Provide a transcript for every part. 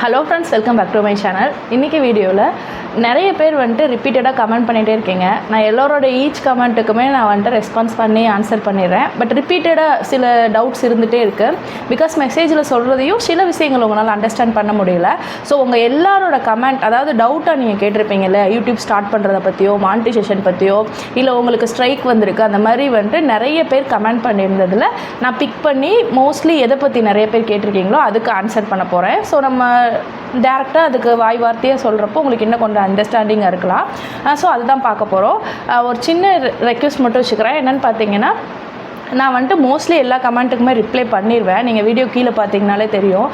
Hello friends welcome back to my channel இன்றைக்கி வீடியோவில் நிறைய பேர் வந்துட்டு ரிப்பீட்டடாக கமெண்ட் பண்ணிகிட்டே இருக்கீங்க. நான் எல்லோரோட ஈச் கமெண்ட்டுக்குமே நான் வந்துட்டு ரெஸ்பான்ஸ் பண்ணி ஆன்சர் பண்ணிடுறேன். பட் ரிப்பீட்டடாக சில டவுட்ஸ் இருந்துகிட்டே இருக்குது பிகாஸ் மெசேஜில் சொல்கிறதையும் சில விஷயங்கள் உங்களால் அண்டர்ஸ்டாண்ட் பண்ண முடியல. ஸோ உங்கள் எல்லாரோட கமெண்ட் அதாவது டவுட்டாக நீங்கள் கேட்டிருப்பீங்கல்ல யூடியூப் ஸ்டார்ட் பண்ணுறத பற்றியோ மானிட்டைசேஷன் பற்றியோ இல்லை உங்களுக்கு ஸ்ட்ரைக் வந்திருக்கு அந்த மாதிரி வந்துட்டு நிறைய பேர் கமெண்ட் பண்ணியிருந்ததில் நான் பிக் பண்ணி மோஸ்ட்லி எதை பற்றி நிறைய பேர் கேட்டிருக்கீங்களோ அதுக்கு ஆன்சர் பண்ண போகிறேன் ஸோ நம்ம டேரெக்டாக அதுக்கு வாய் வார்த்தையாக சொல்கிறப்போ உங்களுக்கு இன்னும் கொஞ்சம் அண்டர்ஸ்டாண்டிங்காக இருக்கலாம். ஸோ அதுதான் பார்க்க போகிறோம் ஒரு சின்ன ரெக்வஸ்ட் மட்டும் வச்சுக்கிறேன். என்னென்னு பார்த்தீங்கன்னா நான் வந்துட்டு மோஸ்ட்லி எல்லா கமெண்ட்டுக்குமே ரிப்ளை பண்ணிடுவேன் நீங்கள் வீடியோ கீழே பார்த்தீங்கனாலே தெரியும்.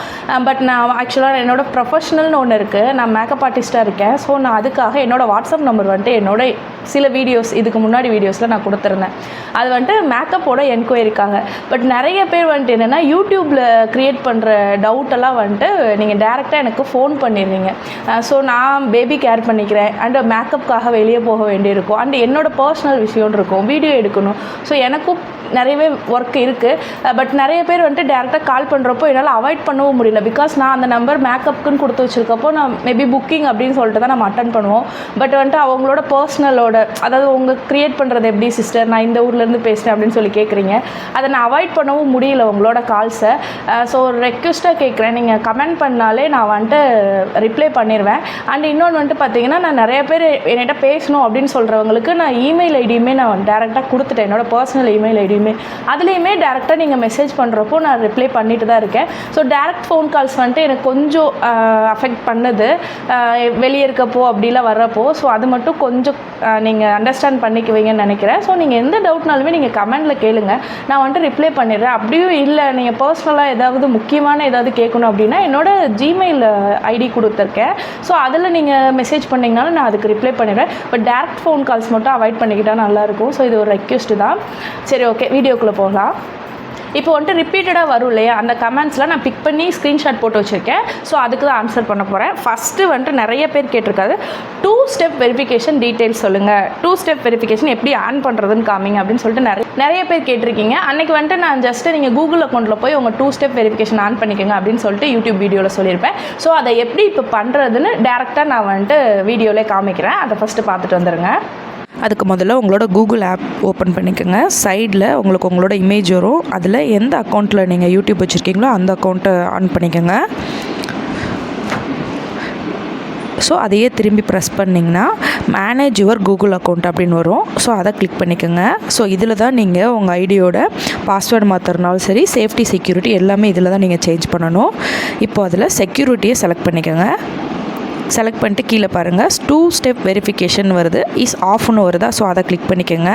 பட் நான் ஆக்சுவலாக என்னோடய ப்ரொஃபஷனல்னு ஒன்று இருக்குது நான் மேக்கப் ஆர்டிஸ்ட்டாக இருக்கேன். ஸோ நான் அதுக்காக என்னோடய வாட்ஸ்அப் நம்பர் வந்துட்டு என்னோட சில வீடியோஸ் இதுக்கு முன்னாடி வீடியோஸில் நான் கொடுத்துருந்தேன். அது வந்துட்டு மேக்கப்போட என்கொயரிக்காக பட் நிறைய பேர் வந்துட்டு என்னென்னா யூடியூப்பில் க்ரியேட் பண்ணுற டவுட்டெல்லாம் வந்துட்டு நீங்கள் டேரெக்டாக எனக்கு ஃபோன் பண்ணிடுறீங்க. ஸோ நான் பேபி கேர் பண்ணிக்கிறேன். அண்டு மேக்கப்புக்காக வெளியே போக வேண்டியிருக்கும். அண்டு என்னோட பர்சனல் விஷயம் இருக்கும். வீடியோ எடுக்கணும். ஸோ எனக்கும் நிறையவே ஒர்க் இருக்குது பட் நிறைய பேர் வந்துட்டு டேரெக்டாக கால் பண்ணுறப்போ என்னால் அவாய்ட் பண்ணவும் முடியல. பிகாஸ் நான் அந்த நம்பர் மேக்கப்புக்குன்னு கொடுத்து வச்சுருக்கப்போ நான் மேபி புக்கிங் அப்படின்னு சொல்லிட்டு தான் நம்ம அட்டன் பண்ணுவோம். பட் வந்துட்டு அவங்களோட பர்சனலோட அதாவது உங்கள் க்ரியேட் பண்ணுறது எப்படி சிஸ்டர் நான் இந்த ஊர்லேருந்து பேசுகிறேன் அப்படின்னு சொல்லி கேட்குறீங்க அதை நான் அவாய்ட் பண்ணவும் முடியல உங்களோட கால்ஸை ஸோ ஒரு ரெக்வஸ்ட்டாக கேட்குறேன் நீங்கள் கமெண்ட் பண்ணாலே நான் வந்துட்டு ரிப்ளை பண்ணிடுவேன் அண்ட் இன்னொன்று வந்துட்டு பார்த்தீங்கன்னா நான் நிறைய பேர் என்கிட்ட பேசணும் அப்படின்னு சொல்கிறவங்களுக்கு நான் இமெயில் ஐடியுமே நான் டேரெக்டாக கொடுத்துட்டேன். என்னோட பர்சனல் இமெயில் ஐடியுமே அதுலேயுமே டேரெக்டாக நீங்கள் மெசேஜ் பண்ணுறப்போ நான் ரிப்ளை பண்ணிட்டு தான் இருக்கேன். ஸோ டேரக்ட் ஃபோன் கால்ஸ் வந்துட்டு எனக்கு கொஞ்சம் அஃபெக்ட் பண்ணுது. வெளியே இருக்கப்போ அப்படிலாம் வர்றப்போ. ஸோ அது மட்டும் கொஞ்சம் நீங்கள் அண்டர்ஸ்டாண்ட் பண்ணிக்குவீங்கன்னு நினைக்கிறேன். ஸோ நீங்கள் எந்த டவுட்னாலுமே நீங்கள் கமெண்டில் கேளுங்க. நான் வந்துட்டு ரிப்ளை பண்ணிடுறேன். அப்படியும் இல்லை நீங்கள் பர்சனலாக ஏதாவது முக்கியமான ஏதாவது கேட்கணும் அப்படின்னா என்னோட ஜிமெயில் ஐடி கொடுத்துருக்கேன். ஸோ அதில் நீங்கள் மெசேஜ் பண்ணிங்கனாலும் நான் அதுக்கு ரிப்ளை பண்ணிடுறேன் பட் டேரக்ட் ஃபோன் கால்ஸ் மட்டும் அவாய்ட் பண்ணிக்கிட்டால் நல்லாயிருக்கும் ஸோ இது ஒரு ரெக்வெஸ்ட்டு தான். சரி ஓகே வீடியோக்குள்ளே போகலாம். இப்போ வந்துட்டு ரிப்பீட்டடாக வரும் இல்லையா? அந்த கமெண்ட்ஸ்லாம் நான் பிக் பண்ணி ஸ்க்ரீன்ஷாட் போட்டு வச்சுருக்கேன். ஸோ அதுக்கு தான் ஆன்சர் பண்ண போகிறேன் ஃபஸ்ட்டு வந்துட்டு நிறைய பேர் கேட்டிருக்காது. டூ ஸ்டெப் வெரிஃபிகேஷன் டீட்டெயில்ஸ் சொல்லுங்கள் டூ ஸ்டெப் வெரிஃபிகேஷன் எப்படி ஆன் பண்ணுறதுன்னு காமிங்க அப்படின்னு சொல்லிட்டு நிறைய நிறைய பேர் கேட்டிருக்கீங்க. அன்றைக்கி வந்துட்டு நான் ஜஸ்ட்டு நீங்கள் கூகுள் அக்கௌண்ட்டில் போய் உங்கள் டூ ஸ்டெப் வெரிஃபிகேஷன் ஆன் பண்ணிக்கோங்க அப்படின்னு சொல்லிட்டு யூடியூப் வீடியோவில் சொல்லியிருப்பேன். ஸோ அதை எப்படி இப்போ பண்ணுறதுன்னு டேரெக்டாக நான் வந்துட்டு வீடியோவிலே காமிக்கிறேன். அதை ஃபஸ்ட்டு பார்த்துட்டு வந்துடுங்க அதுக்கு முதல்ல உங்களோட கூகுள் ஆப் ஓப்பன் பண்ணிக்கோங்க. சைடில் உங்களுக்கு உங்களோட இமேஜ் வரும். அதில் எந்த அக்கௌண்ட்டில் நீங்கள் யூடியூப் வச்சுருக்கீங்களோ அந்த அக்கௌண்ட்டை ஆன் பண்ணிக்கோங்க. ஸோ அதையே திரும்பி ப்ரெஸ் பண்ணிங்கன்னா மேனேஜ் யுவர் கூகுள் அக்கௌண்ட் அப்படின்னு வரும். ஸோ அதை கிளிக் பண்ணிக்கோங்க. ஸோ இதில் தான் நீங்கள் உங்கள் ஐடியோட பாஸ்வேர்டு மாற்றுறனாலும் சரி சேஃப்டி செக்யூரிட்டி எல்லாமே இதில் தான் நீங்கள் சேஞ்ச் பண்ணணும். இப்போ அதில் செக்யூரிட்டியை செலக்ட் பண்ணிக்கோங்க. செலக்ட் பண்ணிட்டு கீழே பாருங்கள் டூ ஸ்டெப் வெரிஃபிகேஷன் வருது. இஸ் ஆஃப்னு வருதா? ஸோ அதை கிளிக் பண்ணிக்கோங்க.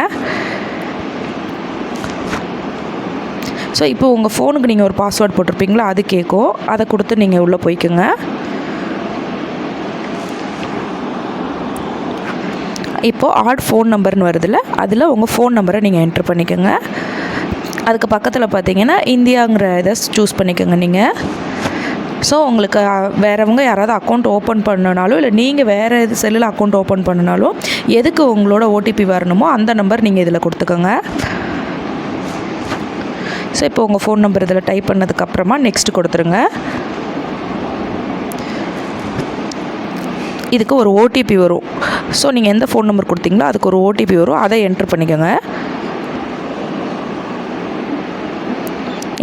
ஸோ இப்போ உங்கள் ஃபோனுக்கு நீங்கள் ஒரு பாஸ்வேர்ட் போட்டிருப்பீங்களா? அது கேட்கும் அதை கொடுத்து நீங்கள் உள்ளே போய்க்குங்க. இப்போது ஆட் ஃபோன் நம்பர்னு வருதுல்ல அதில் உங்கள் ஃபோன் நம்பரை நீங்கள் என்ட்ரு பண்ணிக்கோங்க. அதுக்கு பக்கத்தில் பார்த்தீங்கன்னா இந்தியாங்கிற இதை சூஸ் பண்ணிக்கோங்க நீங்கள் ஸோ உங்களுக்கு வேறவங்க யாராவது அக்கௌண்ட் ஓப்பன் பண்ணனாலும் இல்லை நீங்கள் வேறு இது செல்லில் அக்கௌண்ட் ஓப்பன் பண்ணனாலும் எதுக்கு உங்களோட ஓடிபி வரணுமோ அந்த நம்பர் நீங்கள் இதில் கொடுத்துக்கோங்க. ஸோ இப்போ உங்கள் ஃபோன் நம்பர் இதில் டைப் பண்ணதுக்கப்புறமா நெக்ஸ்ட் கொடுத்துருங்க. இதுக்கு ஒரு ஓடிபி வரும். ஸோ நீங்கள் எந்த ஃபோன் நம்பர் கொடுத்தீங்களோ அதுக்கு ஒரு ஓடிபி வரும். அதை என்ட்ரு பண்ணிக்கோங்க.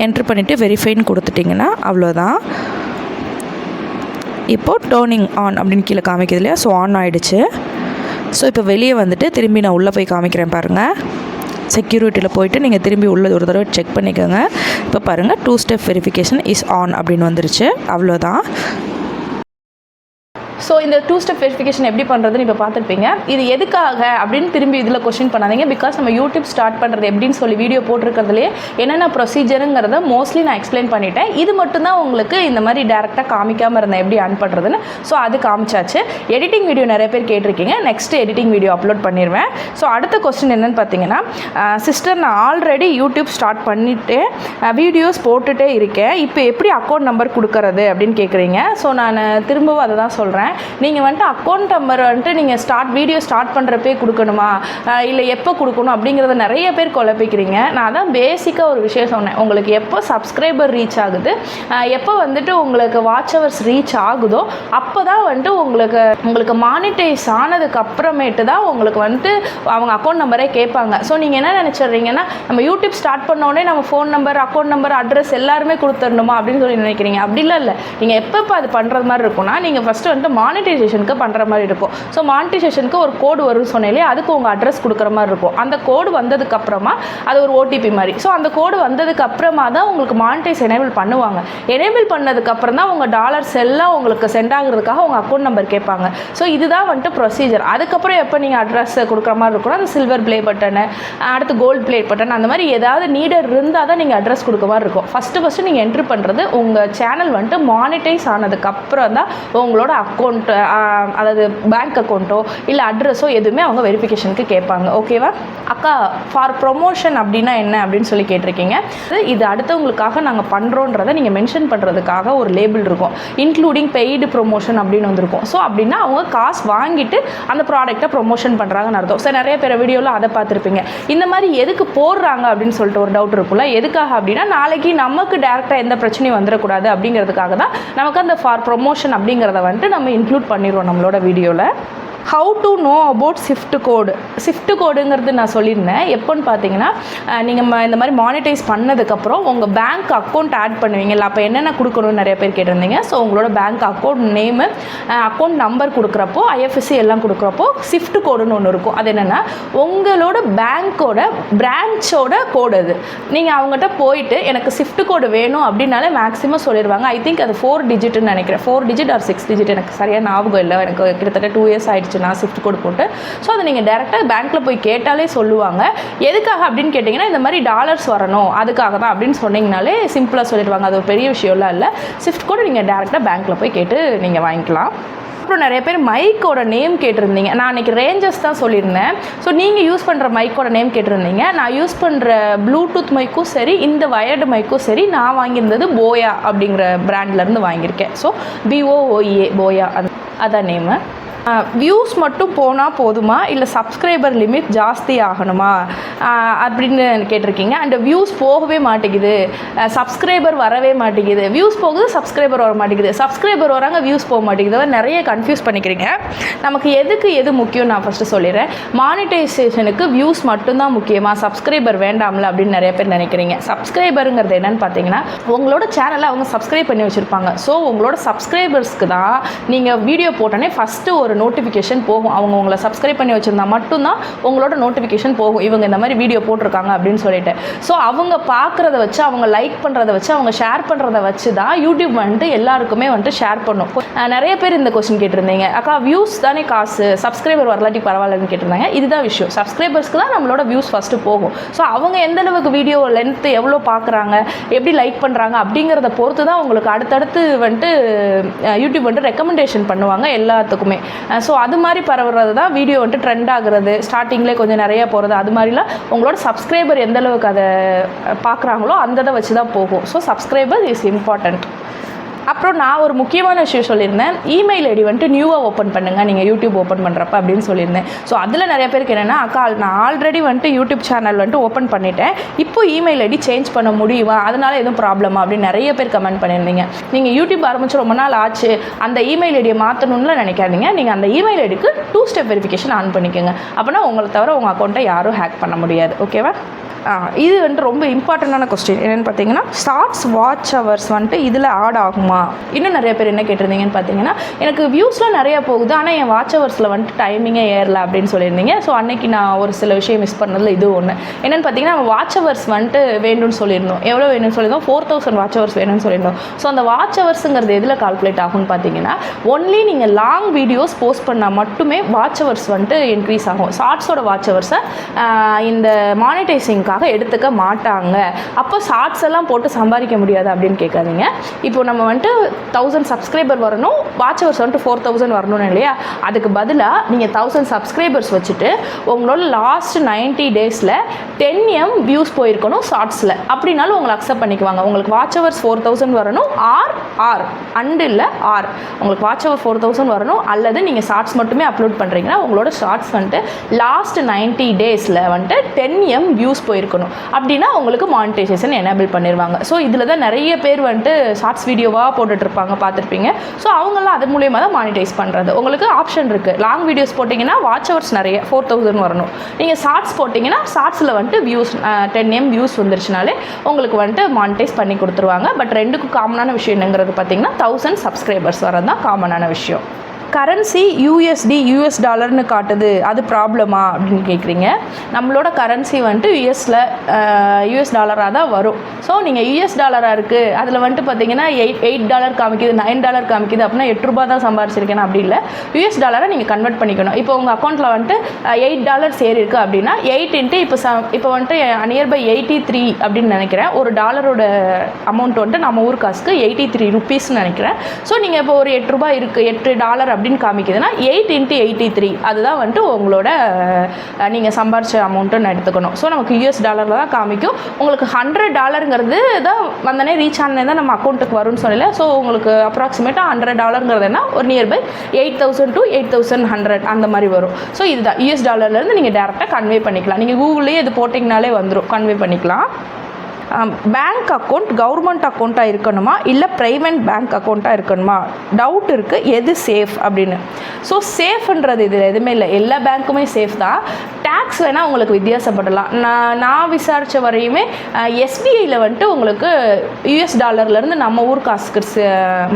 என்ட்ரு பண்ணிவிட்டு வெரிஃபைன்னு கொடுத்துட்டிங்கன்னா அவ்வளோதான். இப்போது டேர்னிங் ஆன் அப்படின்னு கீழே காமிக்கிறது இல்லையா? ஸோ ஆன் ஆகிடுச்சு ஸோ இப்போ வெளியே வந்துட்டு திரும்பி நான் உள்ளே போய் காமிக்கிறேன் பாருங்கள் செக்யூரிட்டியில் போயிட்டு நீங்கள் திரும்பி உள்ளே ஒரு தடவை செக் பண்ணிக்கோங்க. இப்போ பாருங்கள் two step verification is on அப்படின்னு வந்துருச்சு. அவ்வளோதான். ஸோ இந்த டூ ஸ்டெப் வெரிஃபிகேஷன் எப்படி பண்ணுறதுன்னு இப்போ பார்த்துருப்பீங்க. இது எதுக்காக அப்படின்னு திரும்பி இதில் கொஸ்டின் பண்ணாதீங்க. பிகாஸ் நம்ம யூடியூப் ஸ்டார்ட் பண்ணுறது எப்படின்னு சொல்லி வீடியோ போட்டிருக்கிறதுலேயே என்னென்ன ப்ரொசீஜருங்கிறத மோஸ்ட்லி நான் எக்ஸ்பிளைன் பண்ணிட்டேன். இது மட்டும்தான் உங்களுக்கு இந்த மாதிரி டேரெக்டாக காமிக்காமல் இருந்தேன். எப்படி ஆன் பண்ணுறதுன்னு ஸோ அது காமிச்சாச்சு. எடிட்டிங் வீடியோ நிறைய பேர் கேட்டிருக்கீங்க. நெக்ஸ்ட் எடிட்டிங் வீடியோ அப்லோட் பண்ணிடுவேன் ஸோ அடுத்த கொஸ்டின் என்னென்னு பார்த்தீங்கன்னா சிஸ்டர் நான் ஆல்ரெடி யூடியூப் ஸ்டார்ட் பண்ணிவிட்டு வீடியோஸ் போட்டுகிட்டே இருக்கேன். இப்போ எப்படி அக்கௌண்ட் நம்பர் கொடுக்கறது அப்படின்னு கேட்குறீங்க ஸோ நான் திரும்பவும் அதை தான் சொல்கிறேன் நீங்கள் வந்துட்டு அக்கௌண்ட் நம்பர் வந்துட்டு நீங்கள் ஸ்டார்ட் வீடியோ ஸ்டார்ட் பண்ணுறப்பே கொடுக்கணுமா? இல்லை எப்போ கொடுக்கணும் அப்படிங்கிறத நிறைய பேர் குழப்பிக்கிறீங்க. நான் தான் பேசிக்காக ஒரு விஷயம் சொன்னேன். உங்களுக்கு எப்போ சப்ஸ்கிரைபர் ரீச் ஆகுது எப்போ வந்துட்டு உங்களுக்கு வாட்ச் ஹவர்ஸ் ரீச் ஆகுதோ அப்போ தான் வந்துட்டு உங்களுக்கு உங்களுக்கு மானிட்டைஸ் ஆனதுக்கு அப்புறமேட்டு தான் உங்களுக்கு வந்துட்டு அவங்க அக்கௌண்ட் நம்பரே கேட்பாங்க. ஸோ நீங்கள் என்ன நினச்சிடுறீங்கன்னா நம்ம யூடியூப் ஸ்டார்ட் பண்ண உடனே நம்ம phone number account number address எல்லாருமே கொடுத்துடணுமா அப்படின்னு சொல்லி நினைக்கிறீங்க. அப்படிலாம் இல்லை. நீங்கள் எப்பப்போ அது பண்ணுறது மாதிரி இருக்கும்னா நீங்கள் ஃபஸ்ட்டு வந்துட்டு மானிட்டைசேஷனுக்கு பண்ணுற மாதிரி இருக்கும். ஸோ மானிட்டைசேஷனுக்கு ஒரு கோடு வரும்னு சொன்னாலே அதுக்கு உங்கள் அட்ரஸ் கொடுக்குற மாதிரி இருக்கும். அந்த கோடு வந்ததுக்கப்புறமா அது ஒரு ஓடிபி மாதிரி. ஸோ அந்த கோடு வந்ததுக்கப்புறமா தான் உங்களுக்கு மானிட்டைஸ் எனேபிள் பண்ணுவாங்க. எனேபிள் பண்ணதுக்கப்புறம் தான் உங்கள் டாலர்ஸ் எல்லாம் உங்களுக்கு சென்ட் ஆகுறதுக்காக உங்கள் அக்கௌண்ட் நம்பர் கேட்பாங்க. ஸோ இதுதான் வந்துட்டு ப்ரொசீஜர் அதுக்கப்புறம் எப்போ நீங்கள் அட்ரஸ் கொடுக்குற மாதிரி இருக்கணும் அந்த சில்வர் ப்ளே பட்டனு அடுத்து கோல்டு ப்ளே பட்டன் அந்த மாதிரி ஏதாவது நீடர் இருந்தால் தான் நீங்கள் அட்ரஸ் கொடுக்க மாதிரி இருக்கும். ஃபஸ்ட்டு ஃபஸ்ட்டு நீங்கள் என்ட்ரி பண்ணுறது உங்கள் சேனல் வந்துட்டு மானிட்டைஸ் ஆனதுக்கப்புறம் தான் உங்களோட அக்கௌண்ட் அதாவது பேங்க் அக்கௌண்ட்டோ இல்லை அட்ரஸோ எதுவுமே அவங்க வெரிஃபிகேஷனுக்கு கேட்பாங்க. ஓகேவா அக்கா ஃபார் ப்ரொமோஷன் அப்படின்னா என்ன அப்படின்னு சொல்லி கேட்டிருக்கீங்க. இது- இது அடுத்தவங்களுக்காக நாங்கள் பண்ணுறோன்றதை நீங்கள் மென்ஷன் பண்ணுறதுக்காக ஒரு லேபிள் இருக்கும். இன்க்ளூடிங் பெய்டு ப்ரொமோஷன் அப்படின்னு வந்திருக்கும். ஸோ அப்படின்னா அவங்க காசு வாங்கிட்டு அந்த ப்ராடக்ட்டை ப்ரொமோஷன் பண்ணுறாங்கன்னு அர்த்தம். சார் நிறைய பேர் வீடியோவில் அதை பார்த்துருப்பீங்க. இந்த மாதிரி எதுக்கு போடுறாங்க அப்படின்னு சொல்லிட்டு ஒரு டவுட் இருக்கும்ல. எதுக்காக அப்படின்னா நாளைக்கு நமக்கு டேரெக்டாக எந்த பிரச்சனையும் வந்துடக்கூடாது அப்படிங்கிறதுக்காக தான் நமக்கு அந்த ஃபார் ப்ரொமோஷன் அப்படிங்கிறத வந்துட்டு நம்ம இன்க்ளூட் பண்ணிடுவோம் நம்மளோட வீடியோவில் how to know about shift code shift கோடுங்கிறது நான் சொல்லியிருந்தேன். எப்போன்னு பார்த்தீங்கன்னா நீங்கள் இந்த மாதிரி மானிட்டைஸ் பண்ணதுக்கப்புறம் உங்கள் பேங்க் அக்கௌண்ட் ஆட் பண்ணுவீங்கல்ல அப்போ என்னென்ன கொடுக்கணும்னு நிறைய பேர் கேட்டிருந்தீங்க. ஸோ உங்களோட bank account name account number கொடுக்குறப்போ IFSC எல்லாம் கொடுக்குறப்போ ஷிஃப்ட் கோடுன்னு ஒன்று இருக்கும். அது என்னென்னா உங்களோட பேங்க்கோட பிரான்ச்சோட கோடு அது. நீங்கள் அவங்ககிட்ட போயிட்டு எனக்கு ஷிஃப்ட் கோடு வேணும் அப்படின்னாலே மேக்ஸிமம் சொல்லிடுவாங்க ஐ திங்க் அது ஃபோர் டிஜிட்னு நினைக்கிறேன். Four digit or six digit எனக்கு சரியாக ஞாபகம் இல்லை. எனக்கு கிட்டத்தட்ட டூ இயர்ஸ் ஆயிடுச்சு. நான் ஷிஃப்ட் கோடு போட்டு. ஸோ அதை நீங்கள் டேரெக்டாக பேங்க்கில் போய் கேட்டாலே சொல்லுவாங்க. எதுக்காக அப்படின்னு கேட்டிங்கன்னா இந்த மாதிரி டாலர்ஸ் வரணும் அதுக்காக தான் அப்படின்னு சொன்னிங்கனாலே சிம்பிளாக சொல்லிடுவாங்க. அது ஒரு பெரிய விஷயம்லாம் இல்லை. ஷிஃப்ட் கோடு நீங்கள் டேரெக்டாக பேங்க்கில் போய் கேட்டு நீங்கள் வாங்கிக்கலாம். அப்புறம் நிறைய பேர் மைக்கோட நேம் கேட்டிருந்தீங்க. நான் அன்றைக்கி ரேஞ்சஸ் தான் சொல்லியிருந்தேன். ஸோ நீங்கள் யூஸ் பண்ணுற மைக்கோட நேம் கேட்டிருந்தீங்க. நான் யூஸ் பண்ணுற ப்ளூடூத் மைக்கும் சரி இந்த வயர்டு மைக்கும் சரி நான் வாங்கியிருந்தது போயா அப்படிங்கிற ப்ராண்ட்லேருந்து வாங்கியிருக்கேன். ஸோ பிஓஓஇஏ போயா. அது அதான் நேமு வியூஸ் மட்டும் போனால் போதுமா? இல்லை சப்ஸ்கிரைபர் லிமிட் ஜாஸ்தி ஆகணுமா? அப்படின்னு கேட்டிருக்கீங்க. அண்ட் வியூஸ் போகவே மாட்டேங்குது. சப்ஸ்கிரைபர் வரவே மாட்டேங்குது. வியூஸ் போகுது சப்ஸ்கிரைபர் வர மாட்டேங்குது. சப்ஸ்கிரைபர் வராங்க வியூஸ் போக மாட்டேங்குது. நிறைய கன்ஃபியூஸ் பண்ணிக்கிறீங்க. நமக்கு எதுக்கு எது முக்கியம் நான் ஃபஸ்ட்டு சொல்லிடுறேன். மானிட்டைசேஷனுக்கு வியூஸ் மட்டும்தான் முக்கியமாக சப்ஸ்கிரைபர் வேண்டாம்ல அப்படின்னு நிறைய பேர் நினைக்கிறீங்க. சப்ஸ்கிரைபருங்கிறது என்னன்னு பார்த்தீங்கன்னா உங்களோட சேனலை அவங்க சப்ஸ்கிரைப் பண்ணி வச்சுருப்பாங்க. ஸோ உங்களோட சப்ஸ்கிரைபர்ஸ்க்கு தான் நீங்கள் வீடியோ போட்டோன்னே ஃபஸ்ட்டு ஒரு நோட்டிஃபிகேஷன் போகும். அவங்க உங்களை சப்ஸ்கிரைப் பண்ணி வச்சுருந்தா மட்டும்தான் உங்களோட நோட்டிஃபிகேஷன் போகும். இவங்க இந்த மாதிரி வீடியோ போட்டிருக்காங்க அப்படின்னு சொல்லிட்டு. ஸோ அவங்க பார்க்குறத வச்சு அவங்க லைக் பண்ணுறத வச்சு அவங்க ஷேர் பண்ணுறத வச்சு தான் யூடியூப் வந்துட்டு எல்லாருக்குமே வந்துட்டு ஷேர் பண்ணும். நிறைய பேர் இந்த கொஸ்டின் கேட்டிருந்தீங்க. அக்கா வியூஸ் தானே காசு? சப்ஸ்கிரைபர் வரலாட்டி பரவாயில்லன்னு கேட்டிருந்தாங்க. இதுதான் விஷயம். சப்ஸ்கிரைபர்ஸ்க்கு தான் நம்மளோட வியூஸ் ஃபஸ்ட்டு போகும். ஸோ அவங்க எந்த அளவுக்கு வீடியோ லென்த்து எவ்வளோ பார்க்குறாங்க எப்படி லைக் பண்ணுறாங்க அப்படிங்கிறத பொறுத்து தான் உங்களுக்கு அடுத்தடுத்து வந்துட்டு யூடியூப் வந்துட்டு ரெக்கமெண்டேஷன் பண்ணுவாங்க எல்லாத்துக்குமே. ஸோ அது மாதிரி பரவுறது தான் வீடியோ வந்துட்டு ட்ரெண்ட் ஆகுறது. ஸ்டார்டிங்லேயே கொஞ்சம் நிறைய போகிறது அது மாதிரிலாம் உங்களோட சப்ஸ்கிரைபர் எந்த அளவுக்கு அதை பார்க்குறாங்களோ அந்த இதை வச்சு தான் போகும். ஸோ சப்ஸ்கிரைபர் இஸ் இம்பார்ட்டண்ட் அப்புறம் நான் ஒரு முக்கியமான விஷயம் சொல்லியிருந்தேன். இமெயில் ஐடி வந்துட்டு நியூவாக ஓப்பன் பண்ணுங்கள் நீங்கள் யூடியூப் ஓப்பன் பண்ணுறப்ப அப்படின்னு சொல்லியிருந்தேன். ஸோ அதில் நிறைய பேருக்கு என்னென்னா அக்கா நான் ஆல்ரெடி வந்துட்டு யூடியூப் சேனல் வந்துட்டு ஓப்பன் பண்ணிட்டேன். இப்போ இமெயில் ஐடி சேஞ்ச் பண்ண முடியுமா? அதனால் எதுவும் ப்ராப்ளமா அப்படின்னு நிறைய பேர் கமெண்ட் பண்ணியிருந்தீங்க. நீங்கள் யூடியூப் ஆரம்பிச்சு ரொம்ப நாள் ஆச்சு. அந்த இமெயில் ஐடியை மாற்றணும்னு நினைக்காதீங்க. நீங்கள் அந்த இமெயில் ஐடிக்கு டூ ஸ்டெப் வெரிஃபிகேஷன் ஆன் பண்ணிக்கோங்க. அப்போனா உங்களை தவிர உங்கள் அக்கௌண்ட்டை யாரும் ஹேக் பண்ண முடியாது. ஓகேவா இது வந்துட்டு ரொம்ப இம்பார்ட்டண்ட்டான கொஸ்டின் என்னென்னு பார்த்தீங்கன்னா ஷார்ட்ஸ் வாட்ச் ஹவர்ஸ் வந்துட்டு இதில் ஆட் ஆகுமா? இன்னும் நிறைய பேர் என்ன கேட்டிருந்தீங்கன்னு பார்த்தீங்கன்னா எனக்கு வியூஸ்லாம் நிறைய போகுது ஆனால் என் வாட்ச் ஹவர்ஸில் வந்துட்டு டைமிங்கே ஏறல அப்படின்னு சொல்லியிருந்தீங்க. ஸோ அன்னைக்கு நான் ஒரு சில விஷயம் மிஸ் பண்ணதில் இது ஒன்று என்னென்னு பார்த்தீங்கன்னா நம்ம வாட்ச் ஹவர்ஸ் வந்துட்டு வேணும்னு சொல்லியிருந்தோம். எவ்வளோ வேணும்னு சொல்லியிருந்தோம்? ஃபோர் தௌசண்ட் வாட்ச் ஹவர்ஸ் வேணும்னு சொல்லியிருந்தோம். ஸோ அந்த வாட்ச் ஹவர்ஸுங்கிறது எதில் கால்குலேட் ஆகும்னு பார்த்தீங்கன்னா ஒன்லி நீங்கள் லாங் வீடியோஸ் போஸ்ட் பண்ணால் மட்டுமே வாட்ச் ஹவர்ஸ் வந்துட்டு இன்க்ரீஸ் ஆகும். ஷார்ட்ஸோட வாட்ச் ஹவர்ஸை இந்த மானிட்டைசிங் அவங்களுக்காக எடுத்துக்க மாட்டாங்க. அப்போ ஷார்ட்ஸ் எல்லாம் போட்டு சம்பாதிக்க முடியாது அப்படின்னு கேட்காதீங்க. இப்போ நம்ம வந்துட்டு தௌசண்ட் சப்ஸ்கிரைபர் வரணும். வாட்ச் ஹவர்ஸ் வந்துட்டு ஃபோர் தௌசண்ட் வரணும்னு இல்லையா? அதுக்கு பதிலாக நீங்கள் தௌசண்ட் சப்ஸ்கிரைபர்ஸ் வச்சுட்டு உங்களோட லாஸ்ட் நைன்ட்டி டேஸில் டென் எம் வியூஸ் போயிருக்கணும் ஷார்ட்ஸில் அப்படின்னாலும் உங்களை அக்செப்ட் பண்ணிக்குவாங்க. உங்களுக்கு வாட்ச் ஹவர்ஸ் ஃபோர் தௌசண்ட் வரணும். ஆர் ஆர் அண்டு இல்லை ஆர் உங்களுக்கு வாட்ச் ஹவர் ஃபோர் தௌசண்ட் வரணும். அல்லது நீங்கள் ஷார்ட்ஸ் மட்டுமே அப்லோட் பண்ணுறீங்கன்னா உங்களோட ஷார்ட்ஸ் வந்துட்டு லாஸ்ட் நைன்ட்டி டேஸில் வந்துட்டு டென் எம் வியூஸ் போய் போயிருக்கணும். அப்படின்னா உங்களுக்கு மானிட்டைசேஷன் எனேபிள் பண்ணிடுவாங்க ஸோ இதில் தான் நிறைய பேர் வந்துட்டு ஷார்ட்ஸ் வீடியோவாக போட்டுட்ருப்பாங்க பார்த்துருப்பீங்க. ஸோ அவங்கெல்லாம் அது மூலியமாக தான் மானிட்டைஸ் பண்ணுறது உங்களுக்கு ஆப்ஷன் இருக்குது லாங் வீடியோஸ் போட்டிங்கன்னா வாட்ச் ஹவர்ஸ் நிறைய ஃபோர் தௌசண்ட் வரணும். நீங்கள் ஷார்ட்ஸ் போட்டிங்கன்னா ஷார்ட்ஸில் வந்துட்டு வியூஸ் டென் எம் வியூஸ் வந்துருச்சுனாலே உங்களுக்கு வந்துட்டு மானிட்டைஸ் பண்ணி கொடுத்துருவாங்க. பட் ரெண்டுக்கும் காமனான விஷயம் என்னங்கிறது பார்த்தீங்கன்னா தௌசண்ட் சப்ஸ்கிரைபர்ஸ் வரது தான் காமனான விஷயம். கரன்சி யூஎஸ்டி யூஎஸ் டாலர்னு காட்டுது. அது ப்ராப்ளமா அப்படின்னு கேட்குறீங்க நம்மளோட கரன்சி வந்துட்டு யூஎஸில் யூஎஸ் டாலராக தான் வரும். ஸோ நீங்கள் யூஎஸ் டாலராக இருக்குது அதில் வந்துட்டு பார்த்தீங்கன்னா எயிட் எயிட் டாலர் காமிக்குது நைன் டாலர் காமிக்குது அப்படின்னா எட்டு ரூபா தான் சம்பாரிச்சிருக்கேன். அப்படி இல்லை. யூஎஸ் டாலரை நீங்கள் கன்வெர்ட் பண்ணிக்கணும். இப்போ உங்கள் அக்கௌண்ட்டில் வந்துட்டு எயிட் டாலர் ஏறி இருக்குது அப்படின்னா எயிட் இன்ட்டு இப்போ ச இப்போ வந்துட்டு நியர்பை எயிட்டி த்ரீ அப்படின்னு நினைக்கிறேன். ஒரு டாலரோட அமௌண்ட் வந்துட்டு நம்ம ஊர் காசுக்கு எயிட்டி த்ரீ ருபீஸ்னு நினைக்கிறேன். ஸோ நீங்கள் இப்போ ஒரு எட்டு ரூபாய் இருக்குது எட்டு டாலர் அப்படின்னு காமிக்குதுன்னா எயிட் இன்ட்டு எயிட்டி த்ரீ அதுதான் வந்துட்டு உங்களோட நீங்கள் சம்பாரிச்ச அமௌண்ட்டுன்னு எடுத்துக்கணும். ஸோ நமக்கு யூஎஸ் டாலரில் தான் காமிக்கும். உங்களுக்கு ஹண்ட்ரட் டாலருங்கிறது தான் வந்தனே ரீச் ஆனே தான் நம்ம அக்கௌண்ட்டுக்கு வரும்னு சொல்லல ஸோ உங்களுக்கு அப்ராக்சிமேட்டாக ஹண்ட்ரட் டாலருங்கிறது என்ன? ஒரு nearby eight thousand to eight thousand hundred அந்த மாதிரி வரும். ஸோ இதுதான். யூஎஸ் டாலர்லேருந்து நீங்கள் டேரெக்டாக கன்வே பண்ணிக்கலாம். நீங்கள் கூகுள்லேயே இது போட்டிங்கனாலே வந்துடும் கன்வே பண்ணிக்கலாம். பேங்க் அக்கௌண்ட் கவர்மெண்ட் அக்கௌண்ட்டாக இருக்கணுமா? இல்லை ப்ரைவேட் பேங்க் அக்கௌண்ட்டாக இருக்கணுமா? டவுட் இருக்குது எது சேஃப் அப்படின்னு. ஸோ சேஃப்ன்றது இதில் எதுவுமே இல்லை. எல்லா பேங்க்குமே சேஃப் தான். டேக்ஸ் வேணால் உங்களுக்கு வித்தியாசப்படலாம். நான் நான் விசாரித்த வரையுமே எஸ்பிஐயில் வந்துட்டு உங்களுக்கு யூஎஸ் டாலர்லேருந்து நம்ம ஊர் காசுக்கு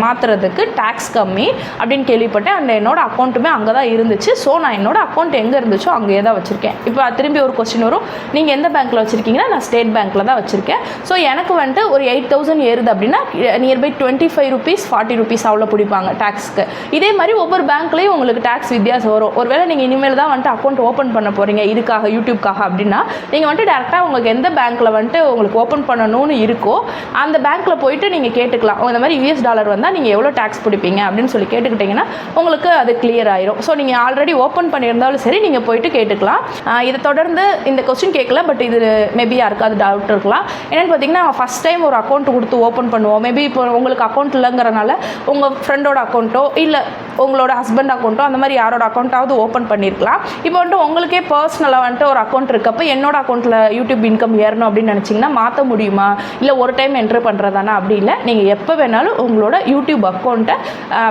மாற்றுறதுக்கு டேக்ஸ் கம்மி அப்படின்னு கேள்விப்பட்டேன். அண்ட் என்னோட அக்கௌண்ட்டுமே அங்கே தான் இருந்துச்சு. ஸோ நான் என்னோடய அக்கௌண்ட் எங்கே இருந்துச்சோ அங்கேயே தான் வச்சுருக்கேன். இப்போ திரும்பி ஒரு கொஸ்டின் வரும். நீங்கள் எந்த பேங்க்கில் வச்சுருக்கீங்கன்னா நான் ஸ்டேட் பேங்க்கில் தான் வச்சுருக்கேன். ஸோ எனக்கு வந்துட்டு ஒரு எயிட் தௌசண்ட் ஏறுது அப்படின்னா nearby twenty five rupees forty rupees அவ்வளோ பிடிப்பாங்க டேக்ஸ்க்கு இதே மாதிரி ஒவ்வொரு பேங்க்லேயும் உங்களுக்கு டேக்ஸ் வித்தியாசம் வரும். ஒருவேளை நீங்கள் இனிமேல் தான் வந்துட்டு அக்கௌண்ட் ஓப்பன் பண்ண போகிறீங்க இதுக்காக யூடியூப்காக அப்படின்னா நீங்கள் வந்துட்டு டேரெக்டாக உங்களுக்கு எந்த பேங்க்கில் வந்துட்டு உங்களுக்கு ஓப்பன் பண்ணணும்னு இருக்கோ அந்த பேங்க்கில் போயிட்டு நீங்கள் கேட்டுக்கலாம். இந்த மாதிரி யூஎஸ் டாலர் வந்தால் நீங்கள் எவ்வளோ டேக்ஸ் பிடிப்பீங்க அப்படின்னு சொல்லி கேட்டுக்கிட்டிங்கன்னா உங்களுக்கு அது கிளியர் ஆயிரும். ஸோ நீங்கள் ஆல்ரெடி ஓப்பன் பண்ணியிருந்தாலும் சரி நீங்கள் போயிட்டு கேட்டுக்கலாம். இதை தொடர்ந்து இந்த கொஸ்டின் கேட்கல பட் இது மேபி யாருக்காவது டவுட் இருக்கலாம். என்னென்னு பார்த்தீங்கன்னா ஃபஸ்ட் டைம் ஒரு அக்கௌண்ட் கொடுத்து ஓப்பன் பண்ணுவோம். மேபி இப்போ உங்களுக்கு அக்கௌண்ட் இல்லைங்கிறனால உங்கள் ஃப்ரெண்டோட அக்கௌண்ட்டோ இல்லை உங்களோட ஹஸ்பண்ட் அக்கௌண்ட்டோ அந்த மாதிரி யாரோட அக்கௌண்ட்டாவது ஓப்பன் பண்ணியிருக்கலாம் இப்போ வந்துட்டு உங்களுக்கே பர்சனலாக வந்துட்டு ஒரு அக்கௌண்ட் இருக்கப்போ என்னோட அக்கௌண்ட்டில் யூடியூப் இன்கம் ஏறணும் அப்படின்னு நினச்சிங்கன்னா மாற்ற முடியுமா? இல்லை ஒரு டைம் என்ட்ரு பண்ணுறதானா அப்படி இல்லை. நீங்கள் எப்போ வேணாலும் உங்களோட யூடியூப் அக்கௌண்ட்டை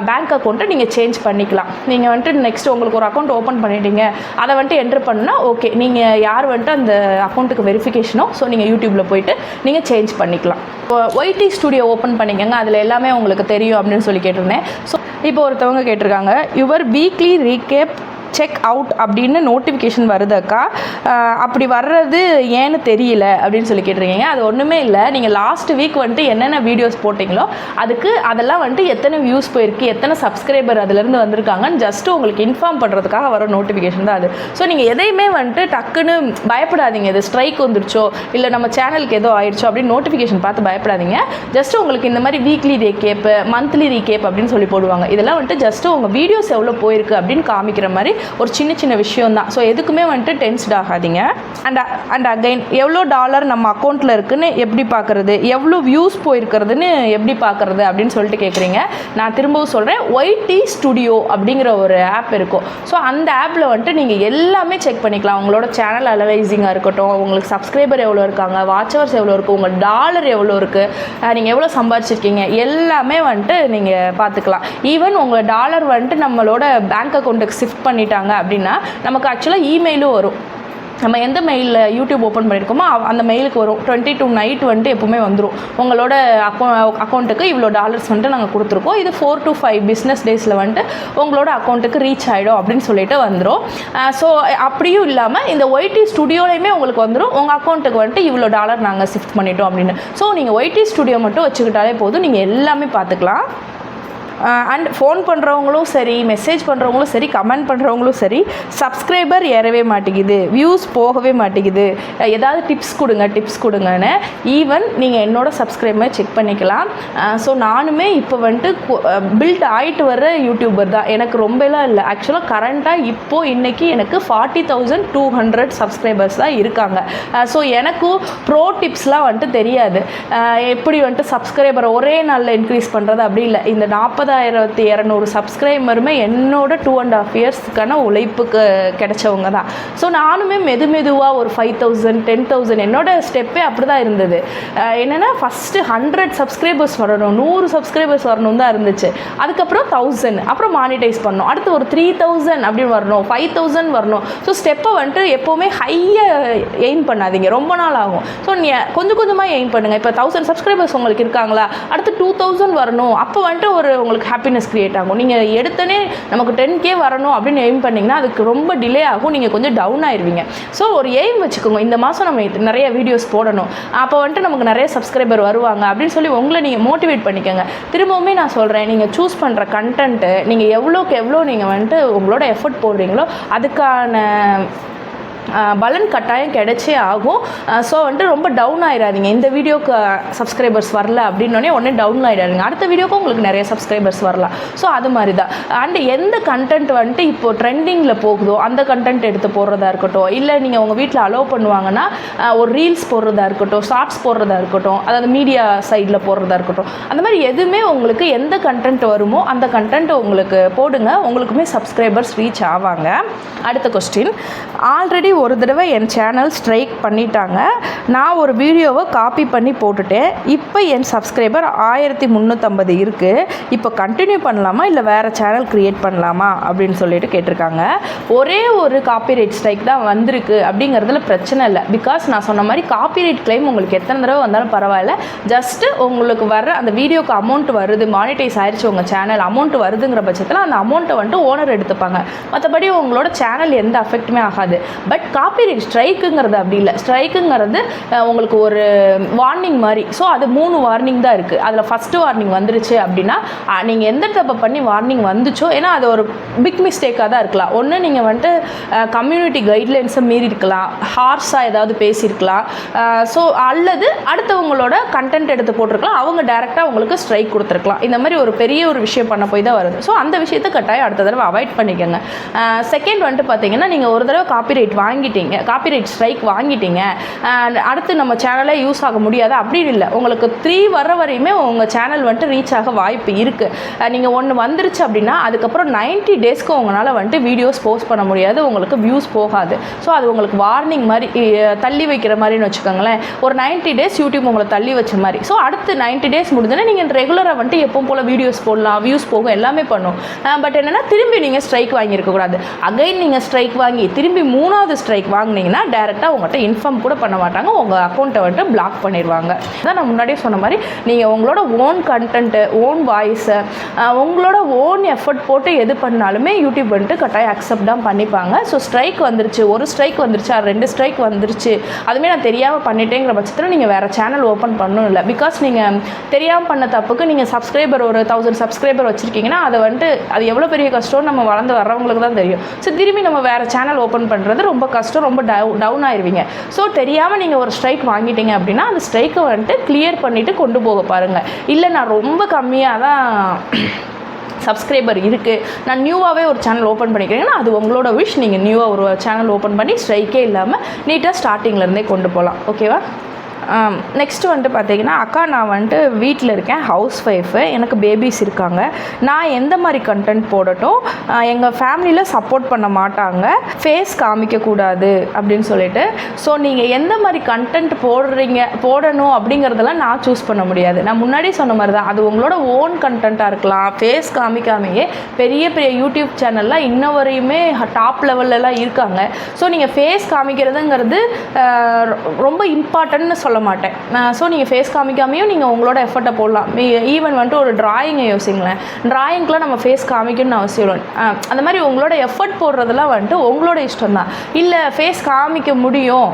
பேங்க் அக்கௌண்ட்டை நீங்கள் சேஞ்ச் பண்ணிக்கலாம். நீங்கள் வந்துட்டு நெக்ஸ்ட் உங்களுக்கு ஒரு அக்கௌண்ட் ஓப்பன் பண்ணிட்டீங்க. அதை வந்துட்டு என்ட்ரு பண்ணால் ஓகே நீங்கள் யார் வந்துட்டு அந்த அக்கௌண்ட்டுக்கு வெரிஃபிகேஷனோ ஸோ நீங்கள் யூடியூப்பில் போயிட்டு நீங்கள் சேஞ்ச் பண்ணிக்கலாம். இப்போ ஒய்டி ஸ்டுடியோ ஓப்பன் பண்ணிக்கங்க. அதில் எல்லாமே உங்களுக்கு தெரியும் அப்படின்னு சொல்லி கேட்டிருந்தேன். ஸோ இப்போ ஒருத்தவங்க கேட்டிருக்காங்க. Your weekly recap check out அப்படின்னு நோட்டிஃபிகேஷன் வருதாக்கா அப்படி வர்றது ஏன்னு தெரியல அப்படின்னு சொல்லி கேட்டிருக்கீங்க. அது ஒன்றுமே இல்லை. நீங்கள் லாஸ்ட் வீக் வந்துட்டு என்னென்ன வீடியோஸ் போட்டிங்களோ அதுக்கு அதெல்லாம் வந்துட்டு எத்தனை வியூஸ் போயிருக்கு எத்தனை சப்ஸ்கிரைபர் அதுலேருந்து வந்திருக்காங்கன்னு ஜஸ்ட்டு உங்களுக்கு இன்ஃபார்ம் பண்ணுறதுக்காக வர நோட்டிஃபிகேஷன் தான் அது. ஸோ நீங்கள் எதையுமே வந்துட்டு டக்குன்னு பயப்படாதீங்க. இது ஸ்ட்ரைக் வந்துருச்சோ இல்லை நம்ம சேனலுக்கு ஏதோ ஆயிடுச்சோ அப்படின்னு நோட்டிஃபிகேஷன் பார்த்து பயப்படாதீங்க. ஜஸ்ட் உங்களுக்கு இந்த மாதிரி வீக்லி ரீகேப் மந்த்லி ரீகேப் அப்படின்னு சொல்லி போடுவாங்க. இதெல்லாம் வந்துட்டு ஜஸ்ட்டு உங்கள் வீடியோஸ் எவ்வளோ போயிருக்கு அப்படின்னு காமிக்கிற மாதிரி ஒரு சின்ன சின்ன விஷயம் தான் ஸோ எதுக்குமே வந்துட்டு டென்ஸ்ட் ஆகாதீங்க. அண்ட் அண்ட் அகைன் எவ்வளோ டாலர் நம்ம அக்கௌண்ட்டில் இருக்குன்னு எப்படி பார்க்குறது எவ்வளோ வியூஸ் போயிருக்கிறதுன்னு எப்படி பார்க்குறது அப்படின்னு சொல்லிட்டு கேட்குறீங்க நான் திரும்பவும் சொல்கிறேன் ஒய்டி ஸ்டுடியோ அப்படிங்கிற ஒரு ஆப் இருக்கும். ஸோ அந்த ஆப்பில் வந்துட்டு நீங்கள் எல்லாமே செக் பண்ணிக்கலாம். உங்களோட சேனல் அனலைசிங்காக இருக்கட்டும் உங்களுக்கு சப்ஸ்கிரைபர் எவ்வளோ இருக்காங்க வாட்சவர்ஸ் எவ்வளோ இருக்குது உங்கள் டாலர் எவ்வளோ இருக்குது நீங்கள் எவ்வளோ சம்பாதிச்சிருக்கீங்க எல்லாமே வந்துட்டு நீங்கள் பார்த்துக்கலாம் ஈவன் உங்கள் டாலர் வந்துட்டு நம்மளோட பேங்க் அக்கௌண்ட்டுக்கு ஷிஃப்ட் பண்ணிட்டாங்க அப்படின்னா நமக்கு ஆக்சுவலாக இமெயிலும் வரும். நம்ம எந்த மெயிலில் யூடியூப் ஓப்பன் பண்ணியிருக்கோமோ அந்த மெயிலுக்கு வரும். டுவெண்ட்டி டூ நைட் வந்துட்டு எப்போவுமே வந்துடும் உங்களோட அக்கௌ அக்கௌண்ட்டுக்கு இவ்வளோ டாலர்ஸ் வந்துட்டு நாங்கள் கொடுத்துருக்கோம். இது ஃபோர் டு ஃபைவ் பிஸ்னஸ் டேஸில் வந்துட்டு உங்களோட அக்கௌண்ட்டுக்கு ரீச் ஆகிடும் அப்படின்னு சொல்லிட்டு வந்துடும் ஸோ அப்படியும் இல்லாமல் இந்த ஒய்டி ஸ்டுடியோலையுமே உங்களுக்கு வந்துடும் உங்கள் அக்கௌண்ட்டுக்கு வந்துட்டு இவ்வளோ டாலர் நாங்கள் ஷிஃப்ட் பண்ணிட்டோம் அப்படின்னு. ஸோ நீங்கள் ஒய்டி ஸ்டுடியோ மட்டும் வச்சுக்கிட்டாலே போதும். நீங்கள் எல்லாமே பார்த்துக்கலாம். அண்ட் ஃபோன் பண்ணுறவங்களும் சரி மெசேஜ் பண்ணுறவங்களும் சரி கமெண்ட் பண்ணுறவங்களும் சரி சப்ஸ்கிரைபர் ஏறவே மாட்டேங்குது வியூஸ் போகவே மாட்டேங்குது. ஏதாவது டிப்ஸ் கொடுங்க டிப்ஸ் கொடுங்கன்னு. ஈவன் நீங்கள் என்னோடய சப்ஸ்கிரைபர் செக் பண்ணிக்கலாம். ஸோ நானுமே இப்போ வந்துட்டு பில்ட் ஆகிட்டு வர்ற யூடியூபர் தான். எனக்கு ரொம்பலாம் இல்லை. ஆக்சுவலாக கரண்ட்டாக இப்போது இன்றைக்கி எனக்கு forty thousand two hundred subscribers தான் இருக்காங்க. ஸோ எனக்கும் ப்ரோ டிப்ஸ்லாம் வந்துட்டு தெரியாது. எப்படி வந்துட்டு சப்ஸ்கிரைபர் ஒரே நாளில் இன்க்ரீஸ் பண்ணுறது அப்படி இல்லை. இந்த நாற்பது ஒன்பதாயிரத்தி இரநூறு சப்ஸ்கிரைபருமே என்னோட டூ அண்ட் ஆஃப் இயர்ஸ்க்கான உழைப்புக்கு கிடைச்சவங்க தான். ஸோ நானுமே மெது மெதுவாக ஒரு ஃபைவ் தௌசண்ட் டென் தௌசண்ட் என்னோட ஸ்டெப்பே அப்படி தான் இருந்தது என்னென்னா ஃபஸ்ட்டு ஹண்ட்ரட் சப்ஸ்கிரைபர்ஸ் வரணும் நூறு சப்ஸ்கிரைபர்ஸ் வரணும் தான் இருந்துச்சு. அதுக்கப்புறம் தௌசண்ட் அப்புறம் மானிட்டைஸ் பண்ணணும். அடுத்து ஒரு த்ரீ தௌசண்ட் அப்படின்னு வரணும் ஃபைவ் தௌசண்ட் வரணும். ஸோ ஸ்டெப்பை வந்துட்டு எப்போவுமே ஹையாக எய்ம் பண்ணாதீங்க. ரொம்ப நாள் ஆகும். ஸோ நீங்கள் கொஞ்சம் கொஞ்சமாக எய்ம் பண்ணுங்கள் இப்போ தௌசண்ட் சப்ஸ்கிரைபர்ஸ் உங்களுக்கு இருக்காங்களா? அடுத்து டூ தௌசண்ட் வரணும். அப்போ வந்துட்டு ஒரு உங்களுக்கு ஹாப்பினஸ் க்ரியேட் ஆகும். நீங்கள் எடுத்தோடனே நமக்கு டென் கே வரணும் அப்படின்னு எய்ம் பண்ணிங்கன்னா அதுக்கு ரொம்ப டிலே ஆகும். நீங்கள் கொஞ்சம் டவுன் ஆயிருவீங்க. ஸோ ஒரு எய்ம் வச்சுக்கோங்க. இந்த மாதம் நம்ம நிறைய வீடியோஸ் போடணும். அப்போ வந்துட்டு நமக்கு நிறைய சப்ஸ்கிரைபர் வருவாங்க. அப்படின்னு சொல்லி உங்களை நீங்கள் மோட்டிவேட் பண்ணிக்கோங்க. திரும்பவுமே நான் சொல்கிறேன் நீங்கள் சூஸ் பண்ணுற கண்டென்ட்டு நீங்கள் எவ்வளோக்கு எவ்வளோ நீங்கள் வந்துட்டு உங்களோட எஃபர்ட் போடுறீங்களோ அதுக்கான பலன் கட்டாயம் கிடைச்சே ஆகும். ஸோ வந்துட்டு ரொம்ப டவுன் ஆயிடாதீங்க. இந்த வீடியோக்கு சப்ஸ்கிரைபர்ஸ் வரல அப்படின்னோடனே உடனே டவுன் ஆகிடாதீங்க அடுத்த வீடியோக்கு உங்களுக்கு நிறைய சப்ஸ்கிரைபர்ஸ் வரலாம். ஸோ அது மாதிரி தான் அண்ட் எந்த கண்டென்ட் வந்துட்டு இப்போ ட்ரெண்டிங்கில் போகுதோ அந்த கண்டென்ட் எடுத்து போடுறதா இருக்கட்டும் இல்லை நீங்கள் உங்கள் வீட்டில் அலோவ் பண்ணுவாங்கன்னா ஒரு ரீல்ஸ் போடுறதா இருக்கட்டும் ஷார்ட்ஸ் போடுறதா இருக்கட்டும் அதாவது மீடியா சைடில் போடுறதா இருக்கட்டும் அந்த மாதிரி எதுவுமே உங்களுக்கு எந்த கண்டென்ட் வருமோ அந்த கண்டென்ட் உங்களுக்கு போடுங்க. உங்களுக்குமே சப்ஸ்கிரைபர்ஸ் ரீச் ஆவாங்க. அடுத்த கொஸ்டின் ஆல்ரெடி ஒரு தடவை என் சேனல் ஸ்ட்ரைக் பண்ணிட்டாங்க. நான் ஒரு வீடியோவை காப்பி பண்ணி போட்டுட்டேன். இப்போ என் சப்ஸ்கிரைபர் ஆயிரத்தி முந்நூற்றம்பது இருக்குது இப்போ கண்டினியூ பண்ணலாமா? இல்லை வேறு சேனல் க்ரியேட் பண்ணலாமா? அப்படின்னு சொல்லிட்டு கேட்டிருக்காங்க. ஒரே ஒரு காப்பிரைட் ஸ்ட்ரைக் தான் வந்திருக்கு அப்படிங்கிறதுல பிரச்சனை இல்லை. பிகாஸ் நான் சொன்ன மாதிரி காப்பிரைட் கிளைம் உங்களுக்கு எத்தனை தடவை வந்தாலும் பரவாயில்ல. ஜஸ்ட்டு உங்களுக்கு வர அந்த வீடியோக்கு அமௌண்ட் வருது மானிட்டைஸ் ஆயிடுச்சு உங்கள் சேனல் அமௌண்ட் வருதுங்கிற பட்சத்தில் அந்த அமௌண்ட்டை வந்துட்டு ஓனர் எடுத்துப்பாங்க. மற்றபடி உங்களோட சேனல் எந்த அஃபெக்ட்டுமே ஆகாது. பட் காப்பிரைட் ஸ்ட்ரைக்குங்கிறது அப்படி இல்லை. ஸ்ட்ரைக்குங்கிறது உங்களுக்கு ஒரு வார்னிங் மாதிரி. ஸோ அது மூணு வார்னிங் தான் இருக்குது அதில் ஃபஸ்ட்டு வார்னிங் வந்துருச்சு அப்படின்னா நீங்கள் எந்த தப்பை பண்ணி வார்னிங் வந்துச்சோ ஏன்னா அது ஒரு பிக் மிஸ்டேக்காக தான் இருக்கலாம். ஒன்று நீங்கள் வந்துட்டு கம்யூனிட்டி கைட்லைன்ஸை மீறி இருக்கலாம். ஹார்ஸாக ஏதாவது பேசியிருக்கலாம். ஸோ அல்லது அடுத்தவங்களோட கண்டென்ட் எடுத்து போட்டிருக்கலாம். அவங்க டேரெக்டாக உங்களுக்கு ஸ்ட்ரைக் கொடுத்துருக்கலாம். இந்த மாதிரி ஒரு பெரிய ஒரு விஷயம் பண்ண போய் தான் வருது. ஸோ அந்த விஷயத்தை கட்டாயம் அடுத்த தடவை அவாய்ட் பண்ணிக்கோங்க. செகண்ட் வந்துட்டு பார்த்தீங்கன்னா நீங்கள் ஒரு தடவை காப்பிரைட் வாங்கிட்டீங்க காப்பிரைட் ஸ்ட்ரைக் வாங்கிட்டீங்க அடுத்து நம்ம சேனலே யூஸ் ஆக முடியாது அப்படின்னு இல்லை. உங்களுக்கு த்ரீ வர வரையுமே உங்கள் சேனல் வந்துட்டு ரீச் ஆக வாய்ப்பு இருக்குது நீங்கள் ஒன்று வந்துருச்சு அப்படின்னா அதுக்கப்புறம் 90 டேஸ்க்கு உங்களால் வந்துட்டு வீடியோஸ் போஸ்ட் பண்ண முடியாது. உங்களுக்கு வியூஸ் போகாது. ஸோ அது உங்களுக்கு வார்னிங் மாதிரி தள்ளி வைக்கிற மாதிரின்னு வச்சுக்கோங்களேன். ஒரு 90 டேஸ் யூடியூப் உங்களை தள்ளி வச்ச மாதிரி. ஸோ அடுத்து 90 டேஸ் முடிஞ்சோன்னா நீங்கள் ரெகுலராக வந்துட்டு எப்போ போல் வீடியோஸ் போடலாம் வியூஸ் போகும் எல்லாமே பண்ணும். பட் என்னென்னா திரும்பி நீங்கள் ஸ்ட்ரைக் வாங்கியிருக்கக்கூடாது அகைன் நீங்கள் ஸ்ட்ரைக் வாங்கி திரும்பி மூணாவது ஸ்ட்ரைக் வாங்கினீங்கன்னா டேரெக்டாக உங்கள்கிட்ட இன்ஃபார்ம் கூட பண்ண மாட்டாங்க. உங்கள் அக்கௌண்ட்டை வந்துட்டு பிளாக் பண்ணிடுவாங்க. இதான் நான் முன்னாடியே சொன்ன மாதிரி நீங்கள் உங்களோட ஓன் கண்டென்ட்டு ஓன் வாய்ஸை உங்களோட ஓன் எஃபர்ட் போட்டு எது பண்ணாலுமே யூடியூப் வந்துட்டு கட்டாயம் அக்செப்ட் தான் பண்ணிப்பாங்க. ஸோ ஸ்ட்ரைக் வந்துருச்சு ஒரு ஸ்ட்ரைக் வந்துருச்சு அது ரெண்டு ஸ்ட்ரைக் வந்துருச்சு அதுவுமே நான் தெரியாமல் பண்ணிட்டேங்கிற பட்சத்தில் நீங்கள் வேறு சேனல் ஓப்பன் பண்ணணும் இல்லை. பிகாஸ் நீங்கள் தெரியாமல் பண்ண தப்புக்கு நீங்கள் சப்ஸ்கிரைபர் ஒரு தௌசண்ட் சப்ஸ்கிரைபர் வச்சுருக்கீங்கன்னா அதை வந்துட்டு அது எவ்வளோ பெரிய கஷ்டம் நம்ம வளர்ந்து வர்றவங்களுக்கு தான் தெரியும். ஸோ திரும்பி நம்ம வேறு சேனல் ஓப்பன் பண்ணுறது ரொம்ப கஷ்டம் ரொம்ப டவு டவுன் ஆயிடுவீங்க ஸோ தெரியாமல் நீங்கள் ஒரு ஸ்ட்ரைக் வாங்கிட்டீங்க அப்படின்னா அந்த ஸ்ட்ரைக்கை வந்துட்டு கிளியர் பண்ணிவிட்டு கொண்டு போக பாருங்கள் இல்லை நான் ரொம்ப கம்மியாக தான் சப்ஸ்கிரைபர் இருக்குது நான் நியூவாகவே ஒரு சேனல் ஓப்பன் பண்ணிக்கிறீங்கன்னா அது உங்களோட விஷ் நீங்கள் நியூவாக ஒரு சேனல் ஓப்பன் பண்ணி ஸ்ட்ரைக்கே இல்லாமல் நீட்டாக ஸ்டார்டிங்லேருந்தே கொண்டு போகலாம் ஓகேவா நெக்ஸ்ட்டு வந்துட்டு பார்த்தீங்கன்னா அக்கா நான் வந்துட்டு வீட்டில் இருக்கேன் ஹவுஸ் ஒய்ஃபு எனக்கு பேபிஸ் இருக்காங்க. நான் எந்த மாதிரி கண்டென்ட் போடட்டும்? எங்கள் ஃபேமிலியில் சப்போர்ட் பண்ண மாட்டாங்க. ஃபேஸ் காமிக்கக்கூடாது அப்படின்னு சொல்லிட்டு. ஸோ நீங்கள் எந்த மாதிரி கண்டென்ட் போடுறீங்க போடணும் அப்படிங்கிறதெல்லாம் நான் சூஸ் பண்ண முடியாது. நான் முன்னாடி சொன்ன மாதிரி தான். அது உங்களோட ஓன் கண்டென்ட்டாக இருக்கலாம். ஃபேஸ் காமிக்காமையே பெரிய பெரிய யூடியூப் சேனல்லாம் இன்ன வரையுமே டாப் லெவல்லலாம் இருக்காங்க. ஸோ நீங்கள் ஃபேஸ் காமிக்கிறதுங்கிறது ரொம்ப இம்பார்ட்டன்ட்னு சொல்ல மாட்டேன் ஸோ நீங்கள் ஃபேஸ் காமிக்காமையும் நீங்கள் உங்களோட எஃபர்ட்டை போடலாம். ஈவன் வந்துட்டு ஒரு ட்ராயிங்கை யோசிங்களேன். ட்ராயிங்க்கெலாம் நம்ம ஃபேஸ் காமிக்கணும்னு அவசியம் இல்லை. அந்த மாதிரி உங்களோட எஃபர்ட் போடுறதெல்லாம் வந்துட்டு உங்களோட இஷ்டம் தான் இல்லை ஃபேஸ் காமிக்க முடியும்.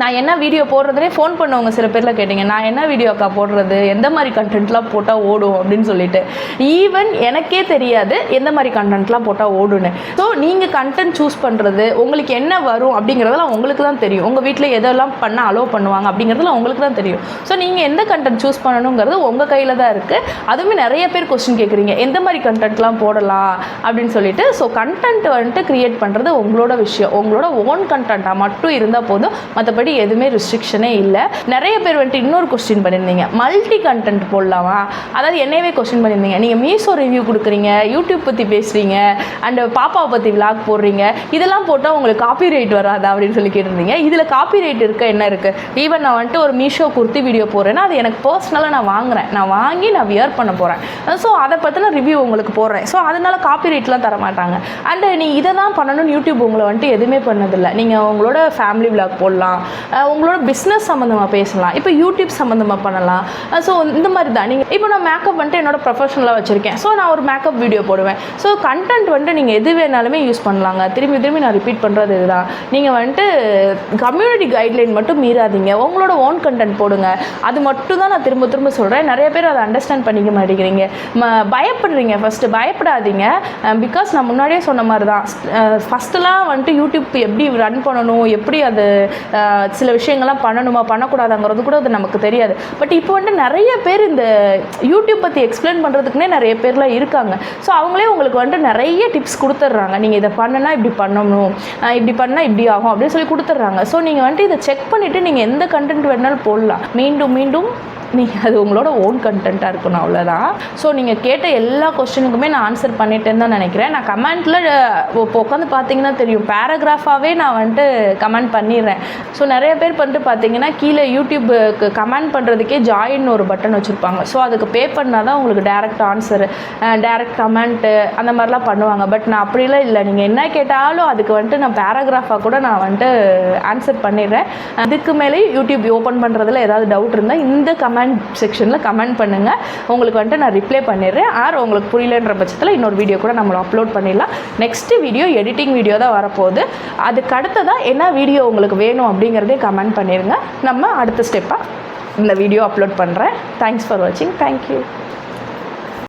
நான் என்ன வீடியோ போடுறதுனே ஃபோன் பண்ணவங்க சில பேரில் கேட்டிங்க. நான் என்ன வீடியோ அக்கா போடுறது? எந்த மாதிரி கண்டென்ட்லாம் போட்டால் ஓடும் அப்படின்னு சொல்லிட்டு. ஈவன் எனக்கே தெரியாது எந்த மாதிரி கண்டென்ட்லாம் போட்டால் ஓடுன்னு ஸோ நீங்கள் கண்டென்ட் சூஸ் பண்ணுறது உங்களுக்கு என்ன வரும் அப்படிங்கிறதெல்லாம் உங்களுக்கு தான் தெரியும். உங்கள் வீட்டில் எதெல்லாம் பண்ண அலோவ் பண்ணுவாங்க அப்படிங்கிறதுலாம் உங்களுக்கு தான் தெரியும். ஸோ நீங்கள் எந்த கண்டென்ட் சூஸ் பண்ணணுங்கிறது உங்கள் கையில் தான் இருக்குது அதுவுமே நிறைய பேர் கொஸ்டின் கேட்குறீங்க எந்த மாதிரி கண்டென்ட்லாம் போடலாம் அப்படின்னு சொல்லிட்டு. ஸோ கண்டென்ட் வந்துட்டு க்ரியேட் பண்ணுறது உங்களோட விஷயம். உங்களோட ஓன் கண்டென்ட்டாக மட்டும் இருந்தால் போதும். மற்றபடி எதுவுமே ரிஸ்ட்ரிக்ஷனே இல்லை. நிறைய பேர் வந்துட்டு இன்னொரு கொஸ்டின் பண்ணியிருந்தீங்க. மல்டி கண்டென்ட் போடலாமா? அதாவது என்னையவே கொஸ்டின் பண்ணியிருந்தீங்க. நீங்கள் மீஷோ ரிவ்யூ கொடுக்குறீங்க யூடியூப் பற்றி பேசுகிறீங்க அண்ட் பாப்பாவை பற்றி விளாக் போடுறீங்க. இதெல்லாம் போட்டால் உங்களுக்கு காப்பி ரைட் வராதா அப்படின்னு சொல்லி கேட்டிருந்தீங்க. இதில் காப்பி ரைட் இருக்க என்ன இருக்குது ஈவன் நான் வந்துட்டு ஒரு மீஷோ குர்த்தி வீடியோ போடுறேன்னா அது எனக்கு பர்சனலாக நான் வாங்குறேன். நான் வாங்கி நான் வியர் பண்ண போகிறேன் ஸோ அதை பற்றின ரிவ்யூ உங்களுக்கு போடுறேன். ஸோ அதனால காப்பி ரைட்லாம் தர மாட்டாங்க. அண்டு நீ இதை தான் பண்ணணும்னு யூடியூப் உங்களை வந்துட்டு எதுவுமே பண்ணதில்லை. நீங்கள் உங்களோட ஃபேமிலி விளாக் போடலாம். உங்களோட பிஸ்னஸ் சம்மந்தமாக பேசலாம். இப்போ யூடியூப் சம்மந்தமாக பண்ணலாம். ஸோ இந்த மாதிரி தான். நீங்கள் இப்போ நான் மேக்கப் வந்துட்டு என்னோட ப்ரொஃபஷனலாக வச்சுருக்கேன். ஸோ நான் ஒரு மேக்கப் வீடியோ போடுவேன். ஸோ கண்டென்ட் வந்துட்டு நீங்கள் எது வேணாலுமே யூஸ் பண்ணலாங்க. திரும்பி திரும்பி நான் ரிப்பீட் பண்ணுறது இதுதான். நீங்கள் வந்துட்டு கம்யூனிட்டி கைட்லைன் மட்டும் மீறாதீங்க. உங்களோட ஓன் கண்டென்ட் போடுங்க. அது மட்டும் தான் நான் திரும்ப திரும்ப சொல்கிறேன் நிறைய பேர் அதை அண்டர்ஸ்டாண்ட் பண்ணிக்க மாட்டேங்கிறீங்க. ம பயப்படுறீங்க ஃபஸ்ட்டு பயப்படாதீங்க. பிகாஸ் நான் முன்னாடியே சொன்ன மாதிரி தான். ஃபஸ்ட்டுலாம் வந்துட்டு யூடியூப் எப்படி ரன் பண்ணணும்? எப்படி அது சில விஷயங்கள்லாம் பண்ணணுமா பண்ணக்கூடாதாங்கிறது கூட அது நமக்கு தெரியாது. பட் இப்போ வந்துட்டு நிறைய பேர் இந்த யூடியூப் பற்றி எக்ஸ்பிளைன் பண்ணுறதுக்குனே நிறைய பேர்லாம் இருக்காங்க. ஸோ அவங்களே உங்களுக்கு வந்துட்டு நிறைய டிப்ஸ் கொடுத்துட்றாங்க. நீங்கள் இதை பண்ணுனா இப்படி பண்ணணும் இப்படி பண்ணால் இப்படி ஆகும் அப்படின்னு சொல்லி கொடுத்துட்றாங்க. ஸோ நீங்கள் வந்துட்டு இதை செக் பண்ணிவிட்டு நீங்கள் எந்த கண்டென்ட் வேணாலும் போடலாம். மீண்டும் மீண்டும் நீங்கள் அது உங்களோட ஓன் கண்டென்ட்டாக இருக்கணும் அவ்வளோதான் ஸோ நீங்கள் கேட்ட எல்லா கொஸ்டினுக்குமே நான் ஆன்சர் பண்ணிட்டேன்னு தான் நினைக்கிறேன். நான் கமெண்ட்டில் இப்போ உட்காந்து பார்த்தீங்கன்னா தெரியும். பேராகிராஃபாகவே நான் வந்துட்டு கமெண்ட் பண்ணிடுறேன். ஸோ நிறைய பேர் வந்துட்டு பார்த்தீங்கன்னா கீழே யூடியூப்புக்கு கமெண்ட் பண்ணுறதுக்கே ஜாயின் ஒரு பட்டன் வச்சுருப்பாங்க. ஸோ அதுக்கு பே பண்ணால் தான் உங்களுக்கு டேரக்ட் ஆன்சர் டேரக்ட் கமெண்ட்டு அந்த மாதிரிலாம் பண்ணுவாங்க. பட் நான் அப்படிலாம் இல்லை. நீங்கள் என்ன கேட்டாலும் அதுக்கு வந்துட்டு நான் பேராகிராஃபாக கூட நான் வந்துட்டு ஆன்சர் பண்ணிடுறேன். அதுக்கு மேலே யூடியூப் ஓப்பன் பண்ணுறதுல ஏதாவது டவுட் இருந்தால் இந்த கமெண்ட் செக்ஷனில் கமெண்ட் பண்ணுங்கள் உங்களுக்கு வந்துட்டு நான் ரிப்ளை பண்ணிடுறேன். ஆர் உங்களுக்கு புரியலன்ற பட்சத்தில் இன்னொரு வீடியோ கூட நம்மளை அப்லோட் பண்ணிடலாம். நெக்ஸ்ட்டு வீடியோ எடிட்டிங் வீடியோ தான் வரப்போகுது. அதுக்கு அடுத்ததாக என்ன வீடியோ உங்களுக்கு வேணும் அப்படிங்கிறதே கமெண்ட் பண்ணிடுங்க நம்ம அடுத்த ஸ்டெப்பாக இந்த வீடியோ அப்லோட் பண்ணுறேன் தேங்க்ஸ் ஃபார் வாட்சிங் தேங்க்யூ